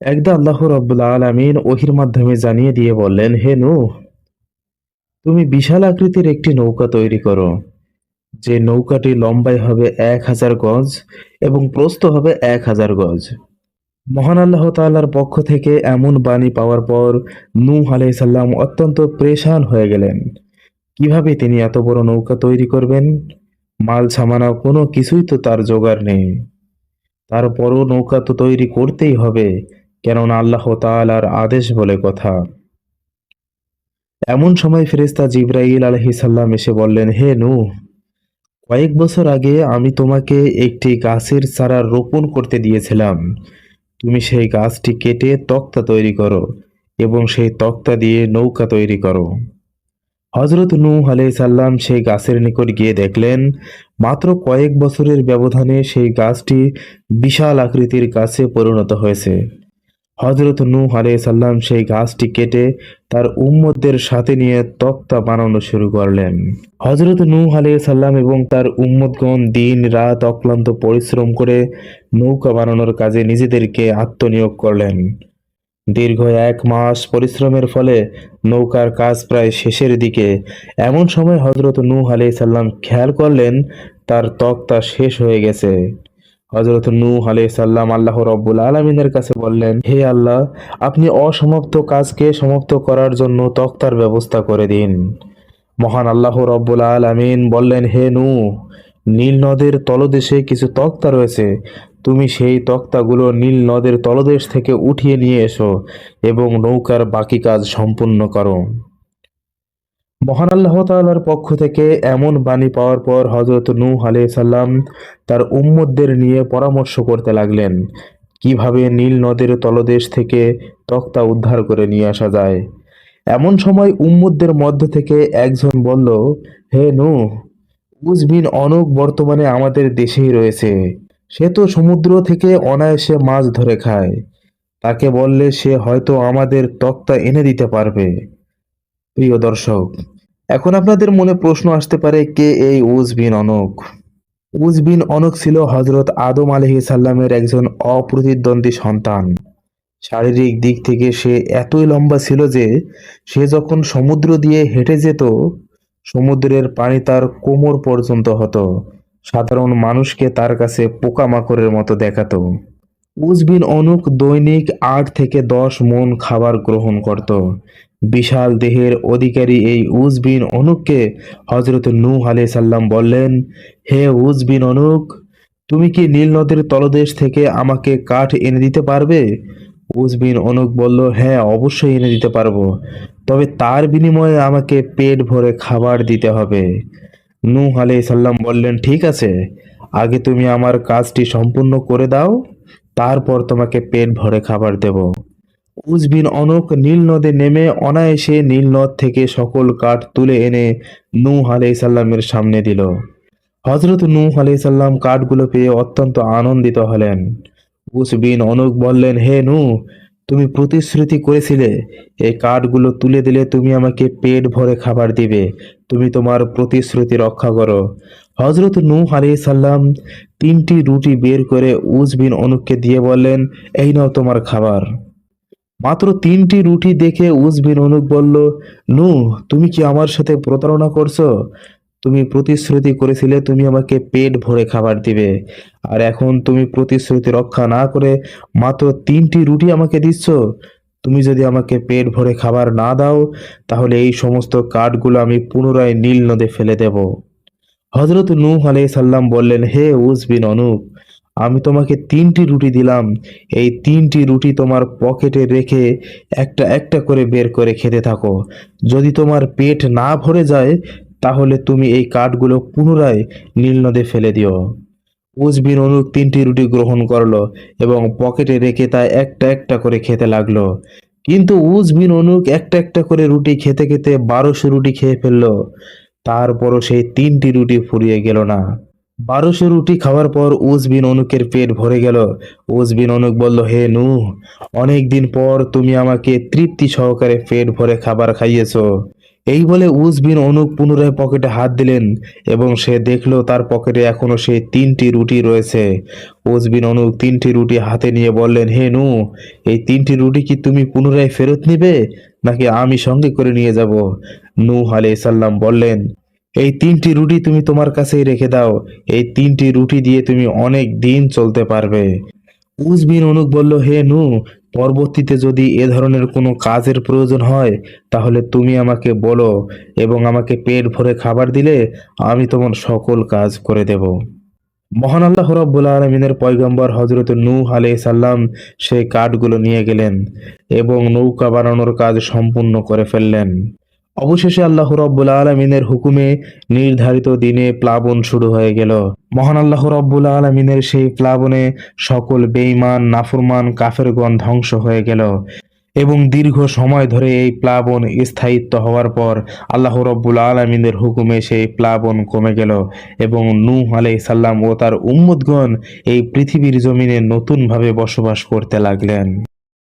একদা আল্লাহ রব্বুল আলামিন ওহির মাধ্যমে জানিয়ে দিয়ে বললেন, হে নূহ, তুমি বিশাল আকৃতির একটি নৌকা তৈরি করো। যে নৌকাটি লম্বায় হবে এক হাজার গজ এবং প্রস্থ হবে এক হাজার গজ। মহান আল্লাহ তাআলার পক্ষ থেকে এমন বাণী পাওয়ার পর নূহ আলাইসাল্লাম অত্যন্ত প্রেশান হয়ে গেলেন। কীভাবে তিনি এত বড় নৌকা তৈরি করবেন? মাল সামানা কোনো কিছুই তো তার জোগাড় নেই। তারপরও নৌকা তো তৈরি করতেই হবে। কেননা আল্লাহ তাআলার আদেশ বলে কথা। এমন সময় ফেরেশতা জিব্রাইল আলাইহিস সালাম এসে বললেন, হে নূহ, কয়েক বছর আগে আমি তোমাকে একটি গাছের চারা রোপণ করতে দিয়েছিলাম। তুমি সেই গাছটি কেটে তক্তা তৈরি করো এবং সেই তক্তা দিয়ে নৌকা তৈরি করো। হজরত আলাইহিস সালাম সেই গাছের নিকট গিয়ে দেখলেন, মাত্র কয়েক বছরের ব্যবধানে সেই গাছটি বিশাল আকৃতির গাছে পরিণত হয়েছে। হজরত নূহ সালাম সেই গাছটি কেটে তার উম্মতদের সাথে নিয়ে তক্তা বানানো শুরু করলেন। হজরত নূহ সালাম এবং তার উম্মতগণ দিন রাত অক্লান্ত পরিশ্রম করে নৌকা বানানোর কাজে নিজেদেরকে আত্মনিয়োগ করলেন। দীর্ঘ এক মাস পরিশ্রমের ফলে নৌকার কাজ প্রায় শেষের দিকে। এমন সময় হজরত নূহ সালাম খেয়াল করলেন, তার তক্তা শেষ হয়ে গেছে। হজরত নূহ আলাইহিস সাল্লাম আল্লাহ রব্বুল আলমিনের কাছে বললেন, হে আল্লাহ, আপনি অসমাপ্ত কাজকে সমাপ্ত করার জন্য তক্তার ব্যবস্থা করে দিন। মহান আল্লাহ রব্বুল আলামিন বললেন, হে নু নীল নদের তলদেশে কিছু তক্তা রয়েছে। তুমি সেই তক্তাগুলো নীল নদের তলদেশ থেকে উঠিয়ে নিয়ে এসো এবং নৌকার বাকি কাজ সম্পূর্ণ করো। মহান আল্লাহ তাআলার পক্ষ থেকে এমন বাণী পাওয়ার পর হজরত আলাইহিস সালাম তার উম্মতদের নিয়ে পরামর্শ করতে লাগলেন। কীভাবে নীল নদের তলদেশ থেকে তক্তা উদ্ধার করে নিয়ে আসা যায়? এমন সময় উম্মতদের মধ্য থেকে একজন বলল, হে নু উজ বিন অনক বর্তমানে আমাদের দেশেই রয়েছে। সে তো সমুদ্র থেকে অনায়াসে মাছ ধরে খায়। তাকে বললে সে হয়তো আমাদের তক্তা এনে দিতে পারবে। প্রিয় দর্শক এখন আপনাদের মনে প্রশ্ন আসতে পারে, কে এই উজ বিন অনক? উজ বিন অনক ছিল হজরত আদম আলহি সাল্লামের একজন অপ্রতিদ্বন্দ্বী সন্তান। শারীরিক দিক থেকে সে এতই লম্বা ছিল যে, সে যখন সমুদ্র দিয়ে হেঁটে যেত, সমুদ্রের পানি তার কোমর পর্যন্ত হতো। সাধারণ মানুষকে তার কাছে পোকামাকড়ের মতো দেখাতো। উজবিন অনুক দৈনিক আট থেকে দশ মন খাবার গ্রহণ করত। বিশাল দেহের অধিকারী এই উজবিন অনুককে হজরত নূহ আলাইহিস সাল্লাম বললেন, হে উজবিন অনুক, তুমি কি নীল নদের তলদেশ থেকে আমাকে কাঠ এনে দিতে পারবে? উজবিন অনুক বলল হ্যাঁ অবশ্যই এনে দিতে পারব। তবে তার বিনিময়ে আমাকে পেট ভরে খাবার দিতে হবে। নূহ আলাইহিস সাল্লাম বললেন, ঠিক আছে, আগে তুমি আমার কাজটি সম্পূর্ণ করে দাও, তারপর তোমাকে পেট ভরে খাবার দেব। উজবিন অনক নীল নদে নেমে অনায়াসে নীল নদ থেকে সকল কাঠ তুলে এনে নূহ আলাইহিস সাল্লামের সামনে দিল। হজরত নূহ আলাইহিস সাল্লাম কাঠগুলো পেয়ে অত্যন্ত আনন্দিত হলেন। উজবিন অনক বললেন, হে নু তুমি প্রতিশ্রুতি করেছিলে, এই কাঠগুলো তুলে দিলে তুমি আমাকে পেট ভরে খাবার দিবে, তুমি তোমার প্রতিশ্রুতি রক্ষা করো। হজরত নূহ আলাইহিস সাল্লাম তিনটি রুটি বের করে উজ বিন অনুককে দিয়ে বললেন, এই নাও তোমার খাবার। মাত্র তিনটি রুটি দেখে উজ বিন অনুক বলল, নু, তুমি কি আমার সাথে প্রতারণা করছ? তুমি প্রতিশ্রুতি করেছিলে তুমি আমাকে পেট ভরে খাবার দিবে। আর এখন তুমি প্রতিশ্রুতি রক্ষা না করে মাত্র তিনটি রুটি আমাকে দিচ্ছ? তুমি যদি আমাকে পেট ভরে খাবার না দাও, তাহলে এই সমস্ত কাঠগুলো আমি পুনরায় নীল নদে ফেলে দেব। হজরত নূহ আলাইহিস সাল্লাম বললেন, হে উজ বিন অনুপ আমি তোমাকে তিনটি রুটি দিলাম। এই তিনটি রুটি তোমার পকেটে রেখে একটা একটা করে বের করে খেতে থাকো। যদি তোমার পেট না ভরে যায়, তাহলে তুমি এই কাঠগুলো পুনরায় নীল নদে ফেলে দিও। উজবিন অনুক তিনটি রুটি গ্রহণ করল এবং পকেটে রেখে তা একটা একটা করে খেতে লাগল। কিন্তু উজবিন অনুক একটা একটা করে রুটি খেতে খেতে বারোশো রুটি খেয়ে ফেলল। তারপরও সেই তিনটি রুটি ফুরিয়ে গেল না। বারোশো রুটি খাওয়ার পর উজবিন অনুকের পেট ভরে গেল। উজবিন অনুক বলল, হে নু অনেক দিন পর তুমি আমাকে তৃপ্তি সহকারে পেট ভরে খাবার খাইয়েছ। এই বলে উজ বিন অনুক পুনরায় পকেটে হাত দিলেন এবং সে দেখল তার পকেটে এখনও সেই তিনটি রুটি রয়েছে। উজ বিন অনুক তিনটি রুটি হাতে নিয়ে বললেন, হে নু এই তিনটি রুটি কি তুমি পুনরায় ফেরত নিবে নাকি আমি সঙ্গে করে নিয়ে যাব? আলাইহিস সাল্লাম বললেন এই তিনটি রুটি তুমি তোমার কাছেই রেখে দাও। এই তিনটি রুটি দিয়ে তুমি অনেক দিন চলতে পারবে। উজ বিন অনুক বলল, হে নু, পরবর্তীতে যদি এ ধরনের কোনো কাজের প্রয়োজন হয়, তাহলে তুমি আমাকে বলো এবং আমাকে পেট ভরে খাবার দিলে আমি তোমার সকল কাজ করে দেব। মহান আল্লাহ রব্বুল আলমিনের পয়গম্বর হজরত নূহ আলাইহিস সাল্লাম সেই কাঠগুলো নিয়ে গেলেন এবং নৌকা বানানোর কাজ সম্পূর্ণ করে ফেললেন। অবশেষে আল্লাহ রব্বুল আলমিনের হুকুমে নির্ধারিত দিনে প্লাবন শুরু হয়ে গেল। মহান আল্লাহ রব্বুল আলমিনের সেই প্লাবনে সকল বেঈমান, নাফরমান, কাফেরগণ ধ্বংস হয়ে গেল এবং দীর্ঘ সময় ধরে এই প্লাবন স্থায়িত্ব হওয়ার পর আল্লাহ রব্বুল আলমিনের হুকুমে সেই প্লাবন কমে গেল এবং নূহ আলাই সাল্লাম ও তার উম্মদগণ এই পৃথিবীর জমিনে নতুনভাবে বসবাস করতে লাগলেন।